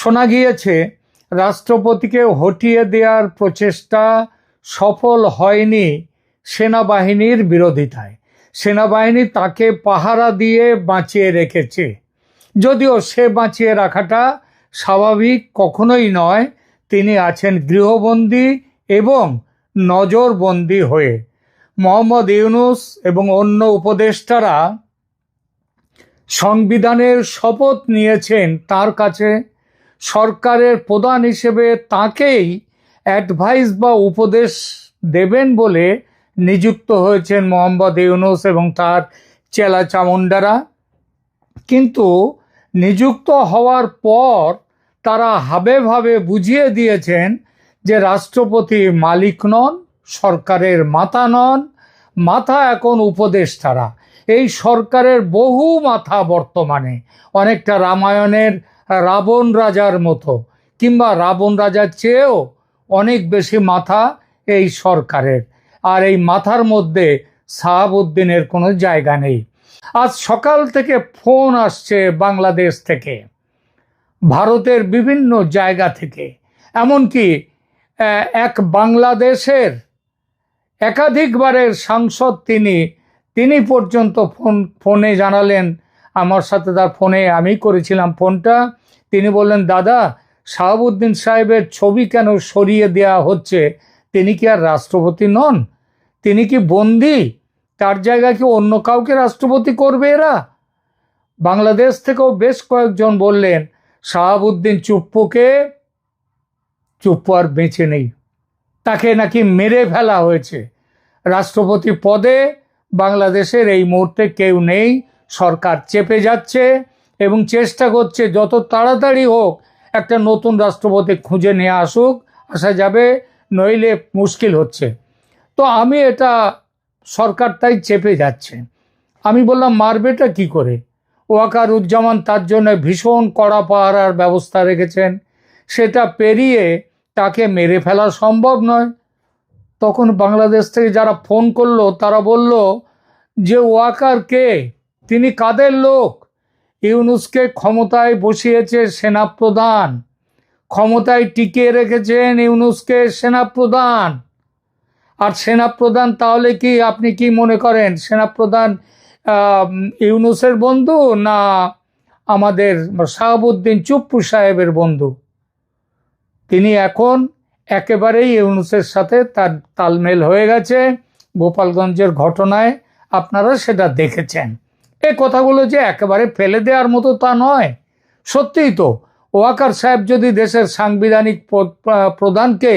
শোনা গিয়েছে, রাষ্ট্রপতিকে হটিয়ে দেওয়ার প্রচেষ্টা সফল হয়নি সেনাবাহিনীর বিরোধিতায়। সেনাবাহিনী তাকে পাহারা দিয়ে বাঁচিয়ে রেখেছে। যদিও সে বাঁচিয়ে রাখাটা স্বাভাবিক কখনোই নয়, তিনি আছেন গৃহবন্দী এবং নজরবন্দি হয়ে। মোহাম্মদ ইউনুস এবং অন্য উপদেষ্টারা সংবিধানের শপথ নিয়েছেন তার কাছে। সরকারের প্রধান হিসেবে তাকেই অ্যাডভাইস বা উপদেশ দেবেন বলে নিযুক্ত হয়েছেন মোহাম্মদ ইউনুস এবং তার চেলা চামুন্ডারা। কিন্তু নিযুক্ত হওয়ার পর তারা হাবে ভাবে বুঝিয়ে দিয়েছেন যে রাষ্ট্রপতি মালিক নন, সরকারের মাথা নন, মাথা এখন উপদেশ উপদেষ্টারা। এই সরকারের বহু মাথা বর্তমানে। অনেকটা রামায়ণের রাবণ রাজার মতো, কিংবা রাবণ রাজার চেয়েও অনেক বেশি মাথা এই সরকারের। আর এই মাথার মধ্যে সাহাবুদ্দিনের কোনো জায়গা নেই। আজ সকাল থেকে ফোন আসছে বাংলাদেশ থেকে, ভারতের বিভিন্ন জায়গা থেকে। এমনকি এক বাংলাদেশের একাধিকবারের সাংসদ তিনি তিনি পর্যন্ত ফোন, ফোনে জানালেন। আমার সাথে তার ফোনে আমি করেছিলাম ফোনটা। তিনি বললেন, দাদা, শাহাবুদ্দিন সাহেবের ছবি কেন সরিয়ে দেয়া হচ্ছে? তিনি কি আর রাষ্ট্রপতি নন? তিনি কি বন্দি? তার জায়গায় কি অন্য কাউকে রাষ্ট্রপতি করবে এরা? বাংলাদেশ থেকেও বেশ কয়েকজন বললেন, শাহাবুদ্দিন চুপ্পুকে, চুপ্পু আর বেঁচে নেই। তাকে নাকি মেরে ফেলা হয়েছে। রাষ্ট্রপতি পদে বাংলাদেশের এই মুহূর্তে কেউ নেই। সরকার চেপে যাচ্ছে। এবং চেষ্টা করছে যত তাড়াতাড়ি হোক একটা নতুন রাষ্ট্রপতি খুঁজে নিয়ে আসুক, আসা যাবে, নইলে মুশকিল হচ্ছে। তো আমি এটা সরকার তাই চেপে যাচ্ছে। আমি বললাম, মারবেটা কি করে? ওয়াকারুজ্জামান তার জন্য ভীষণ কড়া পাহারার ব্যবস্থা রেখেছেন। সেটা পেরিয়ে তাকে মেরে ফেলা সম্ভব নয়। তখন বাংলাদেশ থেকে যারা ফোন করল, তারা বলল যে, ওয়াকার কে? তিনি কাদের লোক? ইউনুসকে ক্ষমতায় বসিয়েছে সেনাপ্রধান। ক্ষমতায় টিকিয়ে রেখেছেন ইউনুসকে সেনাপ্রধান। আর সেনাপ্রধান তাহলে কি, আপনি কি মনে করেন, সেনাপ্রধান ইউনুসের বন্ধু না আমাদের শাহাবুদ্দিন চুপ্পু সাহেবের বন্ধু? তিনি এখন একেবারেই ইউনুসের সাথে তার তালমেল হয়ে গেছে। গোপালগঞ্জের ঘটনায় আপনারা সেটা দেখেছেন। এই কথাগুলো যে একেবারে ফেলে দেওয়ার মতো তা নয়। সত্যিই তো, ওয়াকার সাহেব যদি দেশের সাংবিধানিক প্রধানকে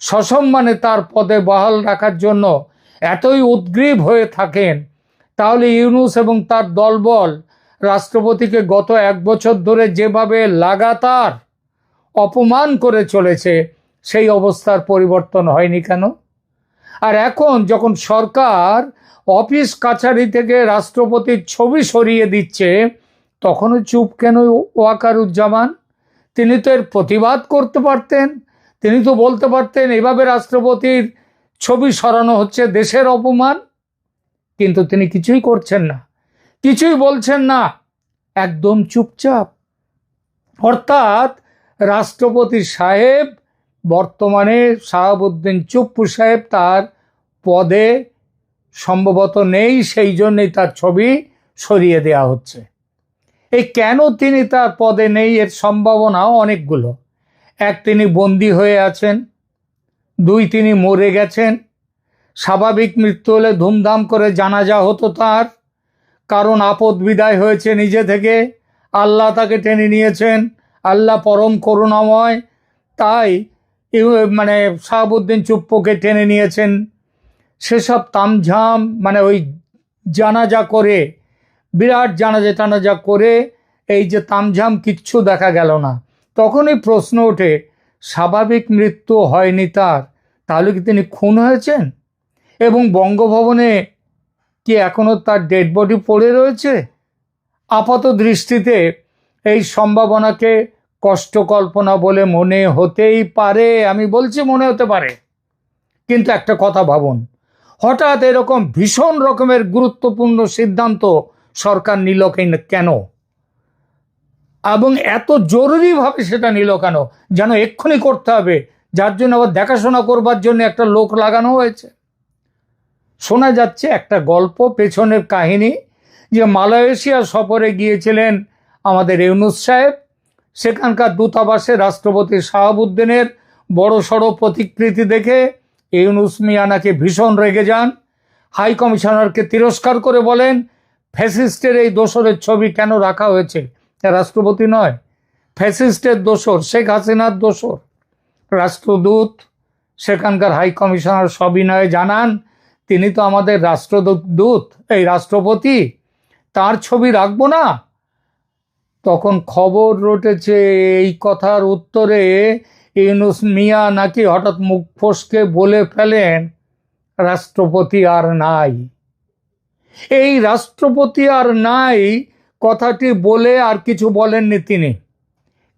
সসম্মানে তার পদে বহাল রাখার জন্য এতই উদ্গ্রীব হয়ে থাকেন, তাহলে ইউনুস এবং তার দলবল রাষ্ট্রপতিকে গত এক বছর ধরে যেভাবে লাগাতার অপমান করে চলেছে, সেই অবস্থার পরিবর্তন হয়নি কেন? আর এখন যখন সরকার অফিস কাছারি থেকে রাষ্ট্রপতির ছবি সরিয়ে দিচ্ছে, তখনও চুপ কেন ওয়াকারুজ্জামান? তিনি তো এর প্রতিবাদ করতে পারতেন, তিনি তো বলতে পারতেন এভাবে রাষ্ট্রপতির ছবি সরানো হচ্ছে দেশের অপমান। কিন্তু তিনি কিছুই করছেন না, কিছুই বলছেন না, একদম চুপচাপ। অর্থাৎ রাষ্ট্রপতি সাহেব বর্তমানে শাহাবুদ্দিন চুপ্পু সাহেব তার পদে সম্ভবত নেই, সেই জন্যই তার ছবি সরিয়ে দেওয়া হচ্ছে। এই কেন তিনি তার পদে নেই এর সম্ভাবনাও অনেকগুলো। এক, তিনি বন্দী হয়ে আছেন। দুই, তিনি মরে গেছেন। স্বাভাবিক মৃত্যু হলে ধুমধাম করে জানাজা হতো তার। কারণ আপদ বিদায় হয়েছে নিজে থেকে। আল্লাহ তাকে টেনে নিয়েছেন। আল্লাহ পরম করুণাময়। তাই মানে শাহাবুদ্দিন চুপ্পুকে টেনে নিয়েছেন। সেসব তামঝাম মানে ওই জানাজা করে, বিরাট জানাজা টানাজা করে এই যে তামঝাম কিচ্ছু দেখা গেল না। তখনই প্রশ্ন ওঠে, স্বাভাবিক মৃত্যু হয়নি তার, তাহলে কি তিনি খুন হয়েছেন? এবং বঙ্গভবনে কি এখনও তার ডেড বডি পড়ে রয়েছে? আপাত দৃষ্টিতে এই সম্ভাবনাকে কষ্ট কল্পনা বলে মনে হতেই পারে, আমি বলছি মনে হতে পারে। কিন্তু একটা কথা ভাবুন, হঠাৎ এরকম ভীষণ রকমের গুরুত্বপূর্ণ সিদ্ধান্ত সরকার নিল কেন- এবং এত জরুরিভাবে সেটা নিল কেন? যেন এক্ষুনি করতে হবে, যার জন্য আবার দেখাশোনা করবার জন্য একটা লোক লাগানো হয়েছে। শোনা যাচ্ছে একটা গল্প, পেছনের কাহিনী, যে মালয়েশিয়া সফরে গিয়েছিলেন আমাদের ইউনুস সাহেব সেখানকার দূতাবাসে রাষ্ট্রপতি শাহাবুদ্দিনের বড় সড়ো প্রতিকৃতি দেখে ইউনুস মিয়া নাকি ভীষণ রেগে যান। হাই কমিশনারকে তিরস্কার করে বলেন, ফ্যাসিস্টের এই দোসরের ছবি কেন রাখা হয়েছে? রাষ্ট্রপতি নয়, ফ্যাসিস্টের দোসর, শেখ হাসিনার দোসর। রাষ্ট্রদূত, সেখানকার হাই কমিশনার সবিনয়ে জানান, তিনি তো আমাদের রাষ্ট্রদূত, এই রাষ্ট্রপতি, তার ছবি রাখব না? তখন খবর রটেছে এই কথার উত্তরে ইউনুস মিয়া নাকি হঠাৎ মুখ ফসকে বলে ফেলেন, রাষ্ট্রপতি আর নাই। এই রাষ্ট্রপতি আর নাই কথাটি বলে আর কিছু বলেননি তিনি।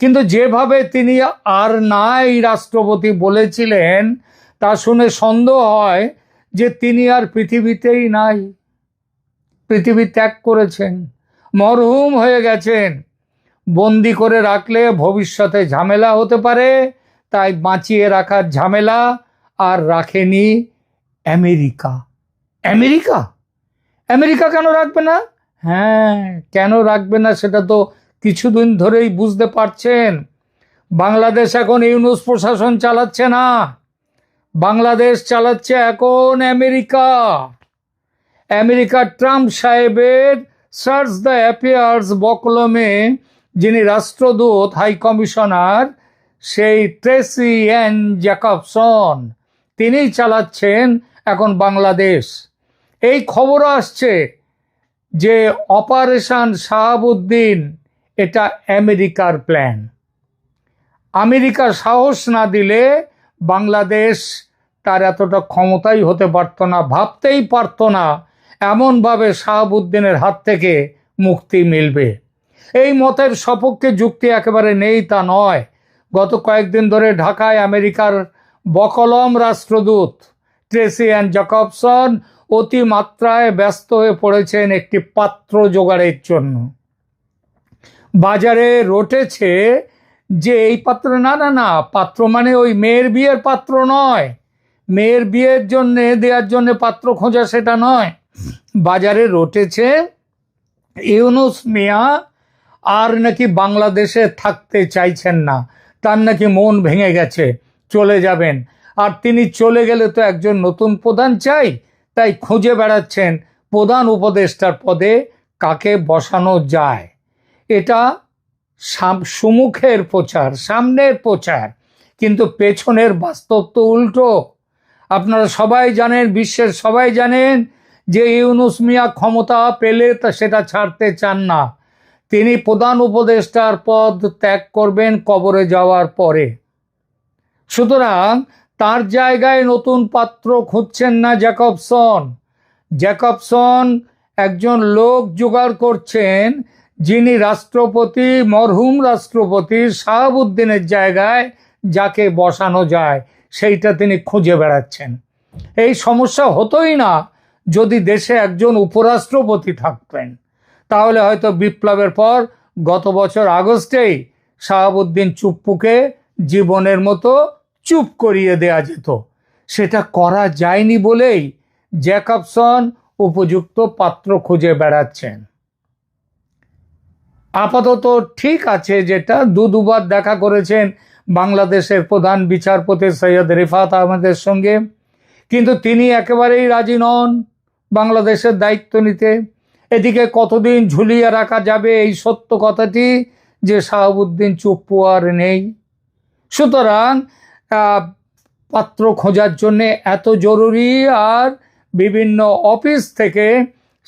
কিন্তু যেভাবে তিনি আর নাই রাষ্ট্রপতি বলেছিলেন, তা শুনে সন্দেহ হয় যে তিনি আর পৃথিবীতেই নাই। পৃথিবী ত্যাগ করেছেন, মরহুম হয়ে গেছেন। বন্দি করে রাখলে ভবিষ্যতে ঝামেলা হতে পারে, তাই বাঁচিয়ে রাখার ঝামেলা আর রাখেনি আমেরিকা। আমেরিকা? আমেরিকা কেন রাখবে না? হ্যাঁ কেন রাখবে না সেটা তো কিছুদিন ধরেই বুঝতে পারছেন। বাংলাদেশ এখন ইউনুস প্রশাসন চালাচ্ছে না। বাংলাদেশ চালাচ্ছে এখন আমেরিকা। আমেরিকা ট্রাম্প সাহেবের সার্চ দ্য অ্যাফেয়ার্স বকলমে যিনি রাষ্ট্রদূত, হাই কমিশনার, সেই ট্রেসি এন জ্যাকবসন, তিনিই চালাচ্ছেন এখন বাংলাদেশ। এই খবর আসছে যে অপারেশন শাহাবুদ্দিন, এটা আমেরিকার প্ল্যান। আমেরিকা সাহস না দিলে বাংলাদেশ তার এতটা ক্ষমতাই হতে পারত না, ভাবতেই পারত না, এমনভাবে শাহাবুদ্দিনের হাত থেকে মুক্তি মিলবে। এই মতের সপক্ষে যুক্তি একেবারে নেই তা নয়। গত কয়েকদিন ধরে ঢাকায় আমেরিকার বকলম রাষ্ট্রদূত ট্রেসি অ্যান্ড জ্যাকবসন অতিমাত্রায় ব্যস্ত হয়ে পড়েছেন একটি পাত্র জোগাড়ের জন্য। বাজারে রটেছে যে এই পাত্র, না না না, পাত্র মানে ওই মেয়ের বিয়ের পাত্র নয়। মেয়ের বিয়ের জন্য, দেওয়ার জন্য পাত্র খোঁজা সেটা নয়। বাজারে রটেছে ইউনুস মিয়া আর নাকি বাংলাদেশে থাকতে চাইছেন না? তার নাকি মন ভেঙে গেছে। চলে যাবেন। আর তিনি চলে গেলে তো একজন নতুন প্রধান চাই। তাই খুঁজে বেড়াচ্ছেন প্রধান উপদেষ্টার পদে কাকে বসানো যায়। এটা সুমুখের প্রচার, সামনের প্রচার। কিন্তু পেছনের বাস্তব তো উল্টো। আপনারা সবাই জানেন, বিশ্বের সবাই জানেন যে ইউনুস মিয়া ক্ষমতা পেলে তা সেটা ছাড়তে চান না। তিনি প্রধান উপদেষ্টার পদ ত্যাগ করবেন কবরে যাওয়ার পরে। সুতরাং তার জায়গায় নতুন পাত্র খুঁজছেন না জ্যাকবসন। জ্যাকবসন একজন লোক জোগাড় করছেন, যিনি রাষ্ট্রপতি, মরহুম রাষ্ট্রপতি শাহাবুদ্দিনের জায়গায় যাকে বসানো যায়, সেইটা তিনি খুঁজে বেড়াচ্ছেন। এই সমস্যা হতোই না যদি দেশে একজন উপরাষ্ট্রপতি থাকতেন। তাহলে হয়তো বিপ্লবের পর গত বছর আগস্টেই শাহাবুদ্দিন চুপ্পুকে জীবনের মতো চুপ করিয়ে দেয়া যেত। সেটা করা যায়নি বলেই জ্যাকবসন উপযুক্ত পাত্র খুঁজে বেড়াচ্ছেন। আপাতত ঠিক আছে যেটা দু দুবার দেখা করেছেন বাংলাদেশের প্রধান বিচারপতি সৈয়দ রিফাত আহমেদের সঙ্গে। কিন্তু তিনি একেবারেই রাজি নন বাংলাদেশের দায়িত্ব নিতে। এদিকে কতদিন ঝুলিয়ে রাখা যাবে এই সত্য কথাটি যে শাহাবুদ্দিন চুপ্পু আর নেই? সুতরাং পাত্র খোঁজার জন্যে এত জরুরি আর বিভিন্ন অফিস থেকে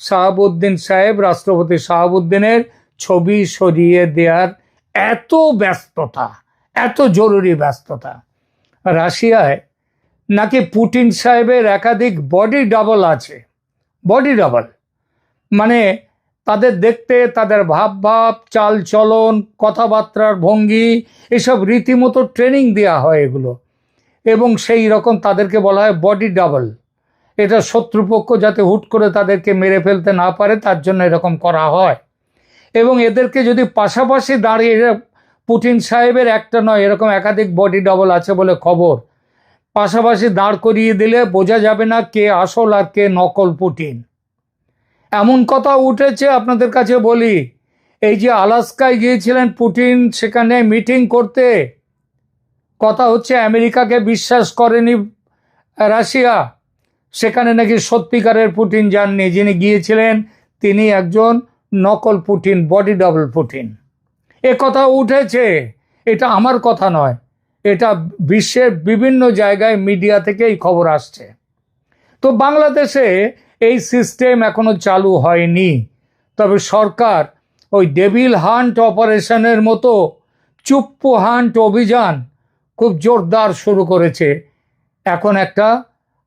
শাহাবুদ্দিন সাহেব, রাষ্ট্রপতি শাহাবুদ্দিনের ছবি সরিয়ে দেওয়ার এত ব্যস্ততা, এত জরুরি ব্যস্ততা। রাশিয়ায় নাকি পুটিন সাহেবের একাধিক বডি ডাবল আছে? Body double. মানে তাদের দেখতে, তাদের ভাব ভাব চাল চলন কথাবার্তার ভঙ্গি, এসব রীতিমতো ট্রেনিং দেওয়া হয় এগুলো। এবং সেই রকম তাদেরকে বলা হয় বডি ডাবল এটা শত্রুপক্ষ যাতে হুট করে তাদেরকে মেরে ফেলতে না পারে, তার জন্য এরকম করা হয়। এবং এদেরকে যদি পাশাপাশি দাঁড়িয়ে পুটিন সাহেবের একটা নয়, এরকম একাধিক বডি ডাবল আছে বলে খবর। পাশাপাশি দাঁড় করিয়ে দিলে বোঝা যাবে না কে আসল আর কে নকল পুটিন এমন কথা উঠেছে আপনাদের কাছে বলি। এই যে আলাস্কায় গিয়েছিলেন পুটিন সেখানে মিটিং করতে। কথা হচ্ছে আমেরিকাকে বিশ্বাস করেনি রাশিয়া। সেখানে নাকি সত্যিকারের পুটিন যাননি, যিনি গিয়েছিলেন তিনি একজন নকল পুটিন বডি ডাবল পুটিন এ কথা উঠেছে, এটা আমার কথা নয়, এটা বিশ্বের বিভিন্ন জায়গায় মিডিয়া থেকে এই খবর আসছে। তো বাংলাদেশে এই সিস্টেম এখনও চালু হয়নি। তবে সরকার ওই ডেভিল হান্ট অপারেশনের মতো চুপ্পু হান্ট অভিযান খুব জোরদার শুরু করেছে। এখন একটা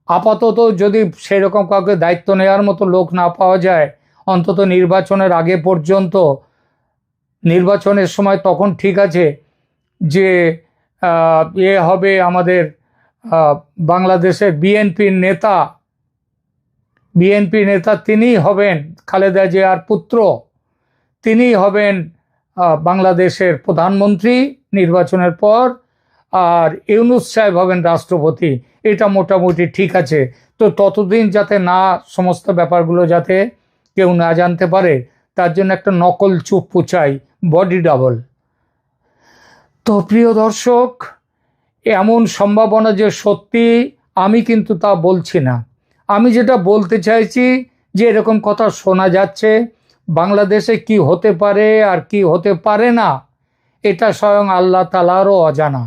আপাতত যদি সেরকম কাউকে দায়িত্ব নেওয়ার মতো লোক না পাওয়া যায়, অন্তত নির্বাচনের আগে পর্যন্ত, নির্বাচনের সময় তখন ঠিক আছে যে এ হবে আমাদের বাংলাদেশের বিএনপির নেতা বিএনপি নেতা তিনিই হবেন খালেদা জিয়ার পুত্র। তিনিই হবেন বাংলাদেশের প্রধানমন্ত্রী নির্বাচনের পর, আর ইউনুস সাহেব হবেন রাষ্ট্রপতি। এটা মোটামুটি ঠিক আছে। তো ততদিন যাতে না সমস্ত ব্যাপারগুলো যাতে কেউ না জানতে পারে, তার জন্য একটা নকল চুপ্পু চাই বডি ডাবল। তো প্রিয় দর্শক, এমন সম্ভাবনা যে সত্যি আমি কিন্তু তা বলছি না। আমি যেটা বলতে চাইছি যে এরকম কথা শোনা যাচ্ছে, বাংলাদেশে কি হতে পারে আর কি হতে পারে না, এটা স্বয়ং আল্লাহ তালারও অজানা।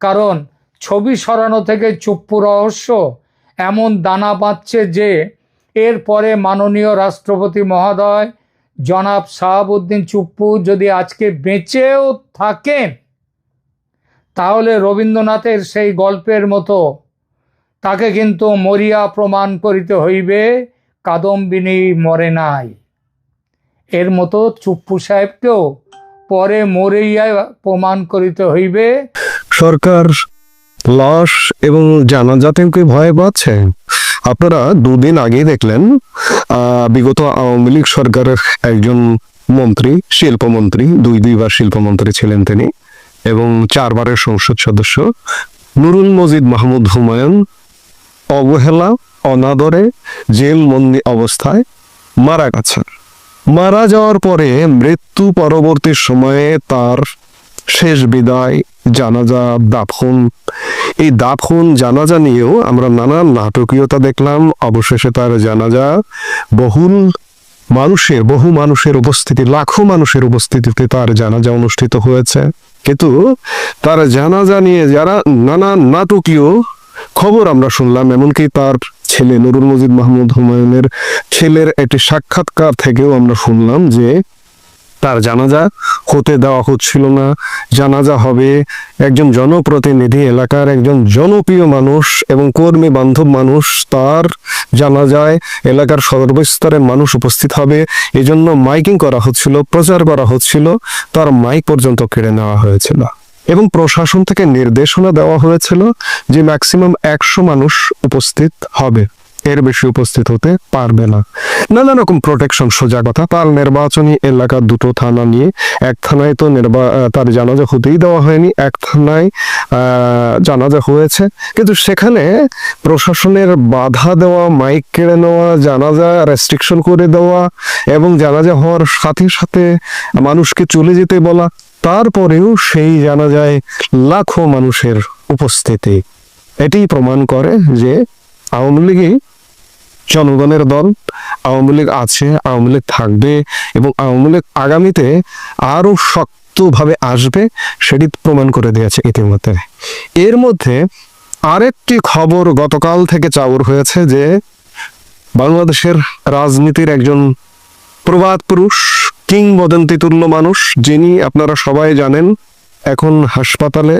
কারণ ছবি সরানো থেকে চুপ্পু রহস্য, এমন দানা বাঁধছে যে এরপরে মাননীয় রাষ্ট্রপতি মহোদয় জনাব শাহাবুদ্দিন চুপ্পু যদি আজকে বেঁচেও থাকেন, তাহলে রবীন্দ্রনাথের সেই গল্পের মতো তাকে কিন্তু মরিয়া প্রমাণ করিতে হইবে, কাদম্বিনী মরে নাই। এর মতো চুপ্পু সাহেবকেও পরে মরিয়া প্রমাণ করিতে হইবে। সরকার লাশ এবং জানাজাতেকে ভয় পাচ্ছে? আপনারা দুদিন আগে দেখলেন বিগত আওয়ামী লীগ সরকারের একজন মন্ত্রী, শিল্পমন্ত্রী, দুই দুইবার শিল্পমন্ত্রী ছিলেন তিনি, এবং চারবারের সংসদ সদস্য, নুরুল মজিদ মাহমুদ হুমায়ুন অবহেলা, অনাদরে জেল বন্দি অবস্থায় মারা গেছেন মারা যাওয়ার পরে মৃত্যু পরবর্তী সময়ে তার শেষ বিদায় জানাজা দাফন। এই দাফন, জানাজা নিয়েও আমরা নানান নাটকীয়তা দেখলাম। অবশেষে তার জানাজা বহুল মানুষের, বহু মানুষের উপস্থিতি, লাখো মানুষের উপস্থিতিতে তার জানাজা অনুষ্ঠিত হয়েছে। কিন্তু তার জানাজা নিয়ে যারা নানান নাটকীয় খবর আমরা শুনলাম, এমনকি তার ছেলে নুরুল মজিদ মাহমুদ হুমায়ুনের ছেলের একটি সাক্ষাৎকার থেকেও আমরা শুনলাম যে তার জানাজা হতে দেওয়া হচ্ছিল না। জানাজা হবে একজন জনপ্রতিনিধি এলাকার একজন জনপ্রিয় মানুষ এবং কর্মী বান্ধব মানুষ। তার জানাজায় এলাকার সর্বস্তরের মানুষ উপস্থিত হবে। এজন্য মাইকিং করা হচ্ছিল, প্রচার করা হচ্ছিল। তার মাইক পর্যন্ত কেড়ে নেওয়া হয়েছিল। এবং প্রশাসন থেকে নির্দেশনা দেওয়া হয়েছিল যে ম্যাক্সিমাম একশো মানুষ উপস্থিত হবে। এর বেশি উপস্থিত হতে পারবে না। নানা রকম প্রোটেকশন সোজা কথা। তার নির্বাচনী এলাকার দুটো থানা নিয়ে। এক থানায় তো নির্বা তার জানাজা হতেই দেওয়া হয়নি। এক থানায় জানাজা হয়েছে। কিন্তু সেখানে প্রশাসনের বাধা দেওয়া, মাইক কেড়ে নেওয়া, জানাজা রেস্ট্রিকশন করে দেওয়া এবং জানাজা হওয়ার সাথে সাথে মানুষকে চলে যেতে বলা তারপরেও সেই জানাজায় লাখো মানুষের উপস্থিতি। এটি প্রমাণ করে যে আওয়ামী লীগই জনগণের দল, আওয়ামী লীগ আছে, আওয়ামী লীগ থাকবে এবং আওয়ামী লীগ আগামীতে আরও শক্তভাবে আসবে সেটি প্রমাণ করে দিয়েছে ইতিমধ্যে। এর মধ্যে আরেকটি খবর গতকাল থেকে চাউর হয়েছে যে বাংলাদেশের রাজনীতির একজন প্রবাদ পুরুষ কিংবদন্তি তুল্য মানুষ যিনি আপনারা সবাই জানেন, এখন হাসপাতালে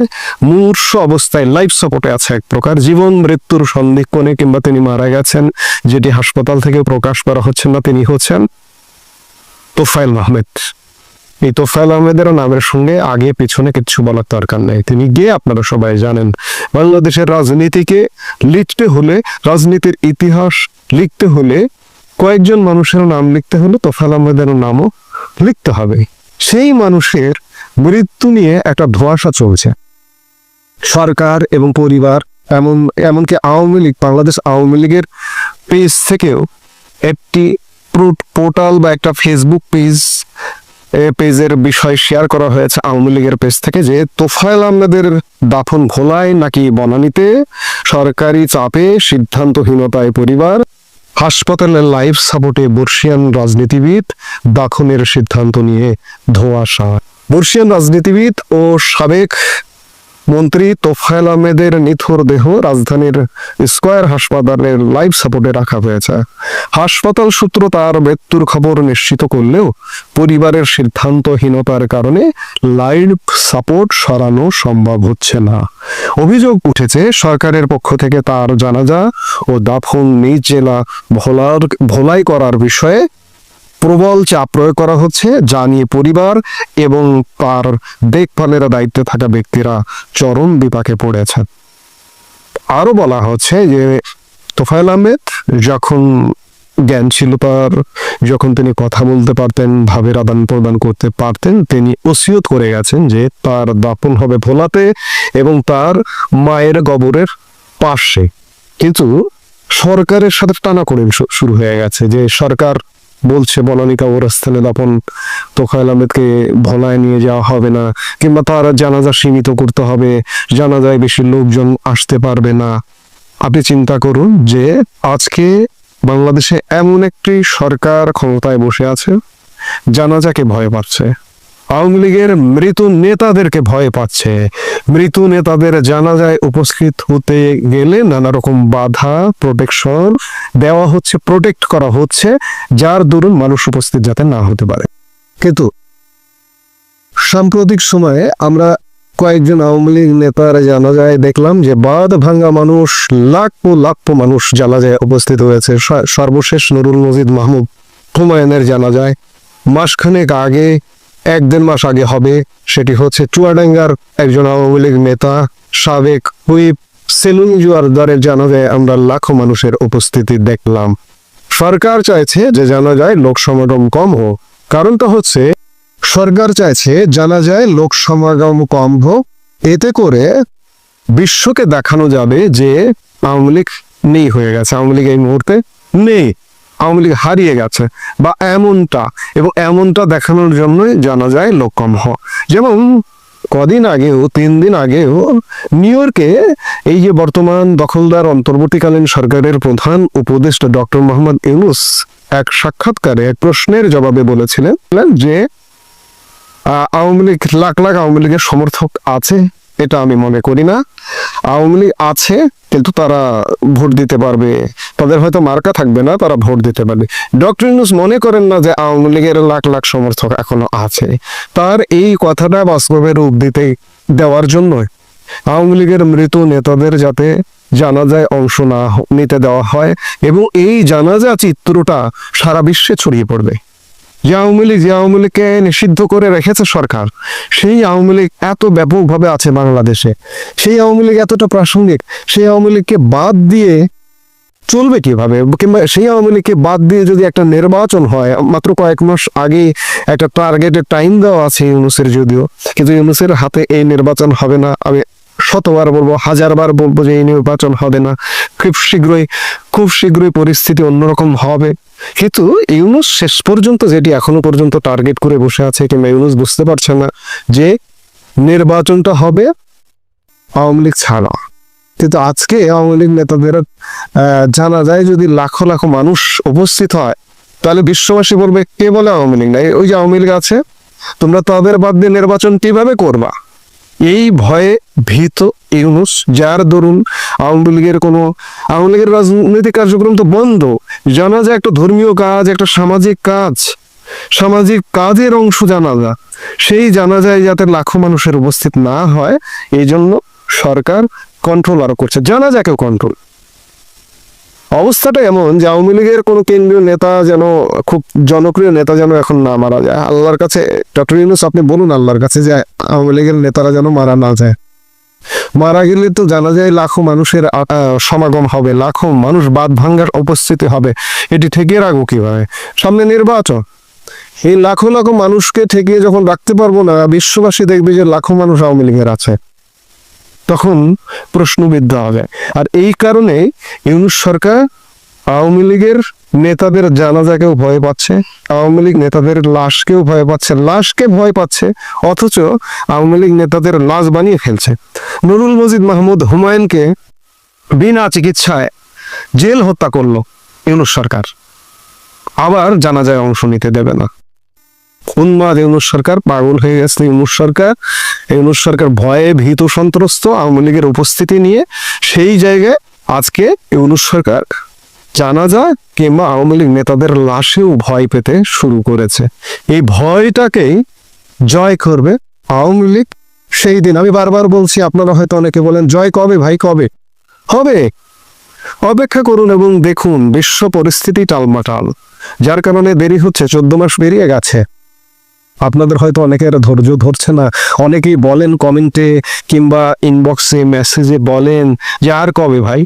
মূর্ষ অবস্থায় লাইফ সাপোর্টে আছে এক প্রকার। জীবন, মৃত্যুর সন্ধিক্ষণে কিংবা তিনি মারা গেছেন, যেটি হাসপাতাল থেকে প্রকাশ করা হচ্ছে না, তিনি হচ্ছেন তোফাইল আহমেদ এই তোফাইল আহমেদের নামের সঙ্গে আগে পিছনে কিছু বলার দরকার নেই। তিনি গিয়ে আপনারা সবাই জানেন, বাংলাদেশের রাজনীতিকে লিখতে হলে, রাজনীতির ইতিহাস লিখতে হলে কয়েকজন মানুষের নাম লিখতে হলে তোফাইল আহমেদের নামও লিখতে হবে। সেই মানুষের মৃত্যু নিয়ে একটা ধোঁয়াশা চলছে। সরকার এবং পরিবার এমন, এমনকি আওয়ামী লীগ, বাংলাদেশ আওয়ামী লীগের পেজ থেকেও একটি পোর্টাল বা একটা ফেসবুক পেজ পেজের বিষয় শেয়ার করা হয়েছে আওয়ামী লীগের পেজ থেকে যে তোফায়েল আহমেদের দাফন ভোলায় নাকি বনানীতে সরকারি চাপে সিদ্ধান্তহীনতায় পরিবার হাসপাতালের লাইফ সাপোর্টে বর্ষিয়ান রাজনীতিবিদ দাখনের সিদ্ধান্ত নিয়ে ধোঁয়াশা। বর্ষিয়ান রাজনীতিবিদ ও সাবেক মন্ত্রী তোফায়েল আহমেদের নিথর দেহ রাজধানীর স্কয়ার হাসপাতালের লাইফ সাপোর্টে রাখা হয়েছে। হাসপাতাল সূত্র তার মৃত্যুর খবর নিশ্চিত করলেও পরিবারের সিদ্ধান্তহীনতার কারণে লাইফ সাপোর্ট সরানো সম্ভব হচ্ছে না। অভিযোগ উঠেছে, সরকারের পক্ষ থেকে তার জানাজা ও দাফন নিজ জেলা ভোলার ভোলাই করার বিষয়ে প্রবল চাপ প্রয়োগ করা হচ্ছে, যা নিয়ে পরিবার এবং তার দেখভালের দায়িত্বে থাকা ব্যক্তিরা চরম বিপাকে পড়েছেন। আরও বলা হচ্ছে যে, তোফায়ল আহমেদ যখন জ্ঞান ছিল তার যখন তিনি কথা বলতে পারতেন, ভাবের আদান প্রদান করতে পারতেন, তিনি ওসিয়ত করে গেছেন যে, তার দাপন হবে ভোলাতে এবং তার মায়ের গবরের পাশে। কিন্তু সরকারের সাথে টানা করে শুরু হয়ে গেছে যে, সরকার বলছে বনানিকা ওরস্থানে দাপন তোফায়েল আহমেদকে ভলায় নিয়ে যাওয়া হবে না, কিংবা তার জানাজা সীমিত করতে হবে, জানাজায় বেশি লোকজন আসতে পারবে না। আপনি চিন্তা করুন যে আজকে বাংলাদেশে এমন একটি সরকার ক্ষমতায় বসে আছে, জানাজাকে ভয় পাচ্ছে। আওয়ামী লীগের মৃত নেতাদেরকে ভয় পাচ্ছে। মৃত নেতাদের জানাজায় উপস্থিত হতে গেলে নানা রকম বাধা প্রোটেকশন দেওয়া হচ্ছে প্রোটেক্ট করা হচ্ছে, যার দরুন মানুষ উপস্থিত যাতে না হতে পারে। কিন্তু সাম্প্রতিক সময়ে আমরা কয়েকজন আওয়ামী লীগ নেতার জানা যায় দেখলাম যে বাদ ভাঙ্গা মানুষ, লাখ লাখ মানুষ জানা যায় উপস্থিত হয়েছে। সর্বশেষ নুরুল মজিদ মাহমুদ হুমায়ুনের জানা যায় মাসখানেক আগে এক দেড় মাস আগে হবে, সেটি হচ্ছে চুয়াডাঙ্গার একজন আওয়ামী লীগ নেতা সাবেক হুইপ সেলুন জুয়ারদারের জানা যায় আমরা লাখো মানুষের উপস্থিতি দেখলাম। সরকার চাইছে যে জানা যায় লোক সমাগম কম হোক। কারণটা হচ্ছে, সরকার চাইছে জানা যায় লোক সমাগম কম হোক। এতে করে বিশ্বকে দেখানো যাবে যে আওয়ামী লীগ নেই হয়ে গেছে। আওয়ামী লীগ এই মুহূর্তে নেই। আওয়ামী লীগ হারিয়ে গেছে বা এমনটা এবং এমনটা দেখানোর জন্যই জানা যায় লোক কম হওয়া যেমন কদিন আগেও, তিন দিন আগেও নিউ ইয়র্কে এই যে বর্তমান দখলদার অন্তর্বর্তীকালীন সরকারের প্রধান উপদেষ্টা ডক্টর মোহাম্মদ ইউনুস এক সাক্ষাৎকারে এক প্রশ্নের জবাবে বলেছিলেন যে আওয়ামী লীগ, লাখ লাখ আওয়ামী লীগের সমর্থক আছে। এটা আমি মনে করি না। আওয়ামী লীগ আছে, কিন্তু তারা ভোট দিতে পারবে। তাদের হয়তো মার্কা থাকবে না, তারা ভোট দিতে পারবে। ডক্টর ইউনুস মনে করেন না যে আওয়ামী লীগের লাখ লাখ সমর্থক এখনও আছে। তার এই কথাটা বাস্তবে রূপ দিতে, দেওয়ার জন্য আওয়ামী লীগের মৃত নেতাদের যাতে জানাজায় অংশ না নিতে দেওয়া হয়, এবং এই জানাজা চিত্রটা সারা বিশ্বে ছড়িয়ে পড়বে। যে আওয়ামী লীগ, যে আওয়ামী লীগকে নিষিদ্ধ করে রেখেছে সরকার, সেই আওয়ামী লীগ এত ব্যাপকভাবে আছে বাংলাদেশে। সেই আওয়ামী লীগ এতটা প্রাসঙ্গিক, সেই আওয়ামী লীগকে বাদ দিয়ে চলবে কীভাবে? কিংবা সেই আওয়ামী লীগকে বাদ দিয়ে যদি একটা নির্বাচন হয়, মাত্র কয়েক মাস আগে একটা টার্গেটের টাইম দেওয়া আছে ইউনুসের যদিও, কিন্তু ইউনুসের হাতে এই নির্বাচন হবে না। আমি শতবার বলব, হাজারবার বলব যে এই নির্বাচন হবে না। খুব শীঘ্রই খুব শীঘ্রই পরিস্থিতি অন্যরকম হবে। কিন্তু ইউনুস শেষ পর্যন্ত যেটি এখনও পর্যন্ত টার্গেট করে বসে আছে কিংবা ইউনুস বুঝতে পারছে না যে নির্বাচনটা হবে আওয়ামী লীগ ছাড়া। কিন্তু আজকে আওয়ামী লীগ নেতাদের জানা যায় যদি লাখো লাখো মানুষ উপস্থিত হয়, তাহলে বিশ্ববাসী বলবে, কে বলে আওয়ামী লীগ নাই? ওই যে আওয়ামী লীগ আছে, তোমরা তাদের বাদ দিয়ে নির্বাচন কীভাবে করবা? এই ভয়ে ভীত ইউনুস, যার দরুন আওয়ামী লীগের কোনো আওয়ামী লীগের রাজনৈতিক কার্যক্রম তো বন্ধ। জানা যায় একটা ধর্মীয় কাজ, একটা সামাজিক কাজ। সামাজিক কাজের অংশ জানাজা সেই জানাজায় যাতে লাখো মানুষের উপস্থিত না হয়। এই জন্য সরকার কন্ট্রোল আরও করছে। জানাজাকেও কন্ট্রোল অবস্থাটা এমন যে আওয়ামী লীগের কোনো কেন্দ্রীয় নেতা যেন খুব জনপ্রিয় নেতা যেন এখন না মারা যায়। আল্লাহর কাছে ডক্টর ইউনুস, আপনি বলুন আল্লাহর কাছে যে আওয়ামী লীগের নেতারা যেন মারা না যায়। মারা গেলে তো জানা যায় লাখো মানুষের সমাগম হবে, লাখো মানুষ বাদ ভাঙ্গার উপস্থিতি হবে। এটি ঠেকিয়ে রাখব কীভাবে? সামনে নির্বাচন। এই লাখো লাখো মানুষকে ঠেকিয়ে যখন রাখতে পারব না, বিশ্ববাসী দেখবে যে লাখো মানুষ আওয়ামী লীগের আছে। তখন প্রশ্নবিদ্ধ হবে। আর এই কারণে ইউনুস সরকার আওয়ামী লীগের নেতাদের জানাজাকেও ভয় পাচ্ছে, আওয়ামী লীগ নেতাদের লাশকেও ভয় পাচ্ছে, লাশকে ভয় পাচ্ছে, অথচ আওয়ামী লীগ নেতাদের লাশ বানিয়ে ফেলছে। নুরুল মজিদ মাহমুদ হুমায়ুনকে বিনা চিকিৎসায় জেল হত্যা করল ইউনুস সরকার। আবার জানাজায় অংশ নিতে দেবে না। উন্মাদ ইউনুস সরকার পাগল হয়ে গেছে ইউনুস সরকার। ইউনুস সরকার ভয়ে ভীত সন্ত্রস্ত আওয়ামী লীগের উপস্থিতি নিয়ে সেই জায়গায় আজকে ইউনুস সরকার জানাজা কিংবা আওয়ামী লীগ নেতাদের লাশেও ভয় পেতে শুরু করেছে। এই ভয়টাকেই জয় করবে আওয়ামী লীগ সেই দিন আমি বারবার বলছি, আপনারা হয়তো অনেকে বলেন, জয় কবে ভাই, কবে? হবে। অপেক্ষা করুন এবং দেখুন, বিশ্ব পরিস্থিতি টালমাটাল, যার কারণে দেরি হচ্ছে, চোদ্দ মাস বেরিয়ে গেছে। আপনাদের হয়তো অনেকের ধৈর্য ধরছে না। অনেকেই বলেন কমেন্টে কিংবা ইনবক্সে মেসেজে বলেন যে, আর কবে ভাই?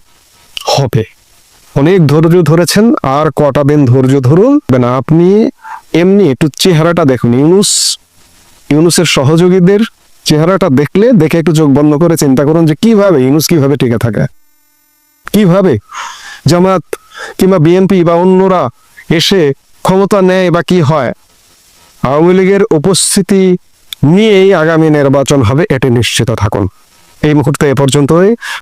হবে। অনেক ধৈর্য ধরেছেন, আর কটা দিন ধৈর্য ধরুন। আপনি এমনি একটু চেহারাটা দেখুন। ইউনুস, ইউনুসের সহযোগীদের চেহারাটা দেখলে দেখে একটু চোখ বন্ধ করে চিন্তা করুন যে কীভাবে ইউনুস কীভাবে টিকে থাকে। কীভাবে জামাত কিংবা বিএনপি বা অন্যরা এসে ক্ষমতা নেয় বা কি হয়? আওয়ামী লীগের উপস্থিতি নিয়েই আগামী নির্বাচন হবে, এটি নিশ্চিত থাকুন। এই মুহূর্তে এ পর্যন্তই।